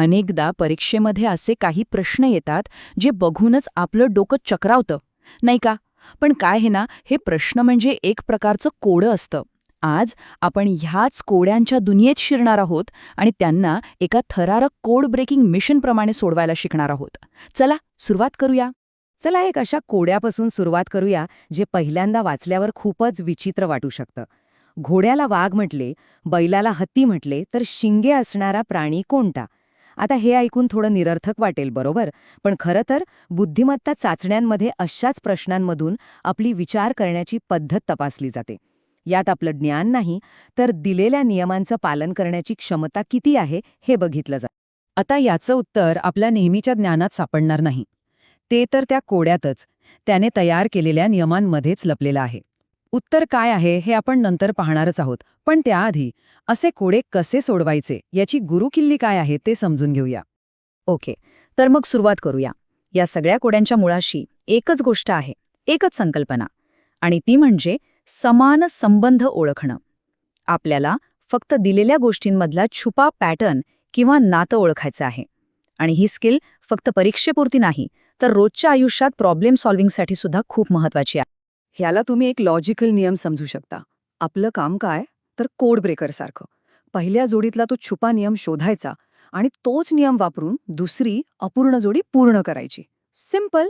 अनेकदा परीक्षेमध्ये असे काही प्रश्न येतात जे बघूनच आपलं डोकं चक्रावतं. नाही का? पण काय हे ना हे प्रश्न म्हणजे एक प्रकारचं कोडं असतं. आज आपण ह्याच कोड्यांच्या दुनियेत शिरणार आहोत आणि त्यांना एका थरारक कोड ब्रेकिंग मिशनप्रमाणे सोडवायला शिकणार आहोत. चला सुरुवात करूया. चला एक अशा कोड्यापासून सुरुवात करूया जे पहिल्यांदा वाचल्यावर खूपच विचित्र वाटू शकतं. घोड्याला वाघ म्हटले बैलाला हत्ती म्हटले तर शिंगे असणारा प्राणी कोणता? आता हे ऐकून थोडं निरर्थक वाटेल बरोबर? पण खरं तर बुद्धिमत्ता चाचण्यांमध्ये अशाच प्रश्नांमधून आपली विचार करण्याची पद्धत तपासली जाते. यात आपलं ज्ञान नाही तर दिलेल्या नियमांचं पालन करण्याची क्षमता किती आहे हे बघितलं जातं आता याचं उत्तर आपल्या नेहमीच्या ज्ञानात सापडणार नाही. ते तर त्या कोड्यातच त्याने तयार केलेल्या नियमांमध्येच लपलेलं आहे. उत्तर काय आहे हे आपण नंतर पाहणारच आहोत. पण त्याआधी असे कोडे कसे सोडवायचे याची गुरुकिल्ली काय आहे ते समजून घेऊया. ओके तर मग सुरुवात करूया. या सगळ्या कोड्यांच्या मुळाशी एकच गोष्ट आहे एकच संकल्पना आणि ती म्हणजे समान संबंध ओळखणं. आपल्याला फक्त दिलेल्या गोष्टींमधला छुपा पॅटर्न किंवा नातं ओळखायचं आहे. आणि ही स्किल फक्त परीक्षेपुरती नाही तर रोजच्या आयुष्यात प्रॉब्लेम सॉल्व्हिंगसाठी सुद्धा खूप महत्वाची आहे. ह्याला तुम्ही एक लॉजिकल नियम समजू शकता. आपलं काम काय? तर कोड ब्रेकरसारखं पहिल्या जोडीतला तो छुपा नियम शोधायचा आणि तोच नियम वापरून दुसरी अपूर्ण जोडी पूर्ण करायची. सिंपल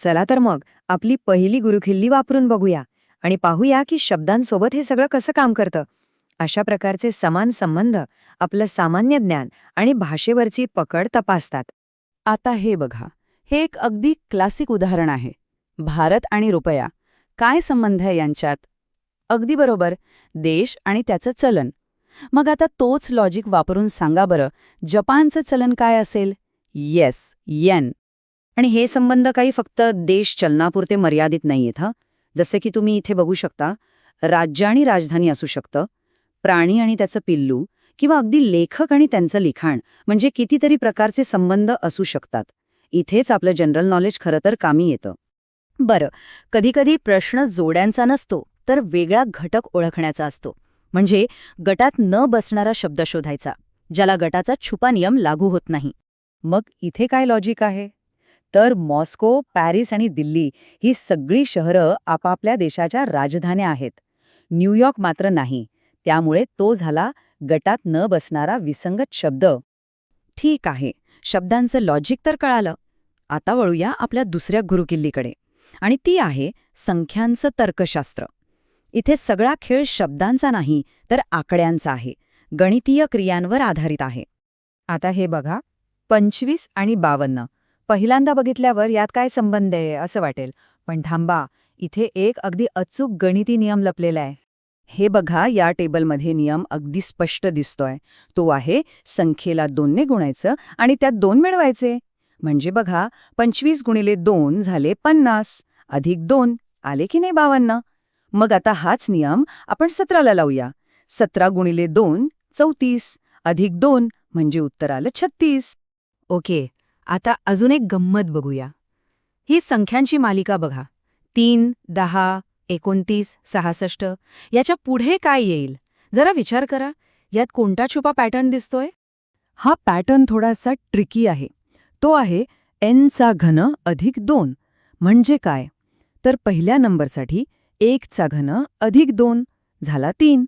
चला तर मग आपली पहिली गुरुखिल्ली वापरून बघूया आणि पाहूया की शब्दांसोबत हे सगळं कसं काम करतं. अशा प्रकारचे समान संबंध आपलं सामान्य ज्ञान आणि भाषेवरची पकड तपासतात. आता हे बघा. हे एक अगदी क्लासिक उदाहरण आहे. भारत आणि रुपया. काय संबंध आहे यांच्यात? अगदी बरोबर. देश आणि त्याचं चलन. मग आता तोच लॉजिक वापरून सांगा बरं जपानचं चलन काय असेल? येस येन आणि हे संबंध काही फक्त देश चलनापुरते मर्यादित नाहीयेत हा? जसे की तुम्ही इथे बघू शकता राज्य आणि राजधानी असू शकतं प्राणी आणि त्याचं पिल्लू किंवा अगदी लेखक आणि त्यांचं लिखाण म्हणजे कितीतरी प्रकारचे संबंध असू शकतात. इथेच आपलं जनरल नॉलेज खरं तर कामी येतं. बरं कधीकधी प्रश्न जोड्यांचा नसतो तर वेगळा घटक ओळखण्याचा असतो. म्हणजे गटात न बसणारा शब्द शोधायचा ज्याला गटाचा छुपा नियम लागू होत नाही. मग इथे काय लॉजिक आहे? तर मॉस्को पॅरिस आणि दिल्ली ही सगळी शहरं आपापल्या देशाच्या राजधान्या आहेत. न्यूयॉर्क मात्र नाही त्यामुळे तो झाला गटात न बसणारा विसंगत शब्द. ठीक आहे शब्दांचं लॉजिक तर कळालं. आता वळूया आपल्या दुसऱ्या गुरुकिल्लीकडे. आणि ती आहे संख्यांचं तर्कशास्त्र. इथे सगळा खेळ शब्दांचा नाही तर आकड्यांचा आहे. गणितीय क्रियांवर आधारित आहे. आता हे बघा. पंचवीस आणि बावन्न. पहिल्यांदा बघितल्यावर यात काय संबंध आहे असं वाटेल. पण थांबा इथे एक अगदी अचूक गणिती नियम लपलेला आहे. हे बघा या टेबलमध्ये नियम अगदी स्पष्ट दिसतोय. तो आहे संख्येला दोनने गुणायचं आणि त्यात दोन मिळवायचे. म्हणजे बघा पंचवीस गुणिले दोन झाले पन्नास. अधिक दोन आले की नाही बावन्न? मग आता हाच नियम आपण सतराला लावूया. सतरा गुणिले दोन चौतीस. अधिक दोन म्हणजे उत्तर आलं छत्तीस. ओके आता अजून एक गंमत बघूया. ही संख्यांची मालिका बघा. तीन दहा एकोणतीस सहासष्ट. याच्यापुढे काय येईल? जरा विचार करा. यात कोणता छुपा पॅटर्न दिसतोय? हा पॅटर्न थोडासा ट्रिकी आहे. तो आहे एनचा घन अधिक दोन. म्हणजे काय? तर पहिल्या नंबरसाठी एकचा घन अधिक दोन झाला तीन.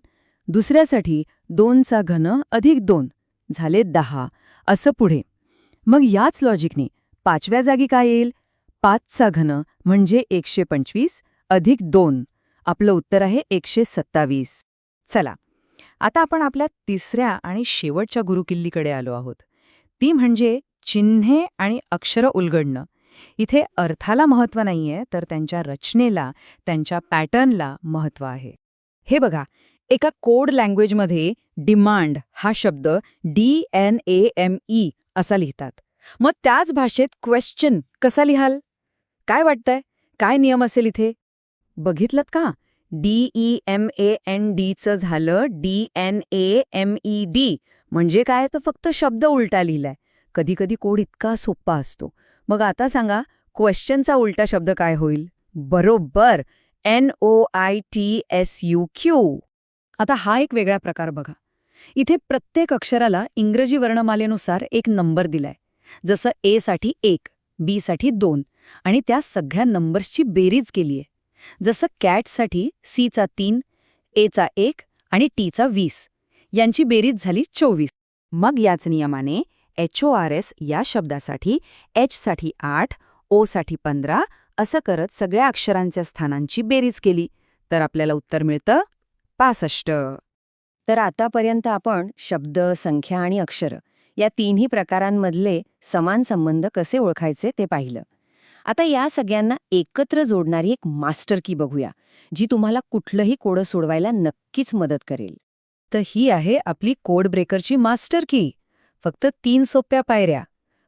दुसऱ्यासाठी दोनचा घन अधिक दोन झाले दहा. असं पुढे. मग याच लॉजिकने पाचव्या जागी काय येईल? पाचचा घन म्हणजे एकशे पंचवीस अधिक दोन. आपलं उत्तर आहे एकशे सत्तावीस. चला. आता आपण आपल्या तिसऱ्या आणि शेवटच्या गुरुकिल्लीकडे आलो आहोत. ती म्हणजे चिन्हे आणि अक्षरं उलगडणं. इथे अर्थाला महत्त्व नाहीये तर त्यांच्या रचनेला त्यांच्या पॅटर्नला महत्त्व आहे. हे बघा एका कोड लँग्वेजमध्ये डिमांड हा शब्द D N A M E असा लिहितात. मग त्याच भाषेत क्वेश्चन कसा लिहाल? काय वाटतंय? काय नियम असेल इथे? बघितलत का? D E M A N डीचं झालं D N A M E D. म्हणजे काय? तर फक्त शब्द उलटा लिहिलाय. कधीकधी कोड इतका सोप्पा असतो. मग आता सांगा क्वेश्चनचा उलटा शब्द काय होईल? बरोबर. N O I T S U Q आता हा एक वेगळा प्रकार बघा. इथे प्रत्येक अक्षराला इंग्रजी वर्णमालेनुसार एक नंबर दिलाय. जसं ए साठी एक बी साठी दोन आणि त्या सगळ्या नंबर्सची बेरीज केलीय. जसं कॅटसाठी सीचा तीन एचा एक आणि टीचा वीस. यांची बेरीज झाली चोवीस. मग याच नियमाने एच ओ आर एस या शब्दासाठी एच साठी आठ ओ साठी पंधरा असं करत सगळ्या अक्षरांच्या स्थानांची बेरीज केली. तर आपल्याला उत्तर मिळतं पासष्ट. तर आतापर्यंत आपण शब्द संख्या आणि अक्षर या तिन्ही प्रकारांमधले समान संबंध कसे ओळखायचे ते पाहिलं. आता या सगळ्यांना एकत्र जोडणारी एक मास्टर की बघूया जी तुम्हाला कुठलंही कोडं सोडवायला नक्कीच मदत करेल. तर ही आहे आपली कोड ब्रेकरची मास्टर की. फक्त तीन सोप्या पायऱ्या.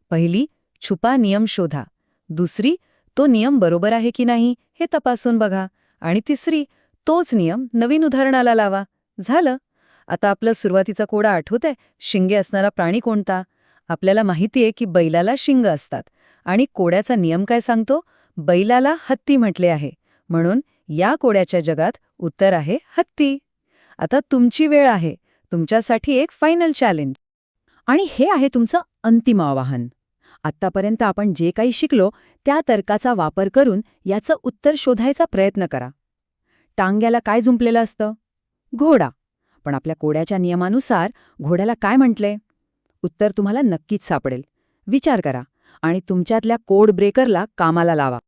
पहिली छुपा नियम शोधा. दुसरी तो नियम बरोबर आहे की नाही हे तपासून बघा. आणि तिसरी तोच नियम नवीन उदाहरणाला लावा. झालं? आता आपलं सुरुवातीचा कोडा आठवतंय? शिंगे असणारा प्राणी कोणता? आपल्याला माहितीये की बैलाला शिंग असतात. आणि कोड्याचा नियम काय सांगतो? बैलाला हत्ती म्हटले आहे. म्हणून या कोड्याच्या जगात उत्तर आहे हत्ती. आता तुमची वेळ आहे. तुमच्यासाठी एक फायनल चॅलेंज. आणि हे आहे तुमचं अंतिम आवाहन. आत्तापर्यंत आपण जे काही शिकलो त्या तर्काचा वापर करून याचं उत्तर शोधायचा प्रयत्न करा. टांग्याला काय जुंपलेलं असतं? घोडा. पण आपल्या कोड्याच्या नियमानुसार घोड्याला काय म्हटले? उत्तर तुम्हाला नक्कीच सापडेल. विचार करा आणि तुमच्यातल्या कोड ब्रेकरला कामाला लावा.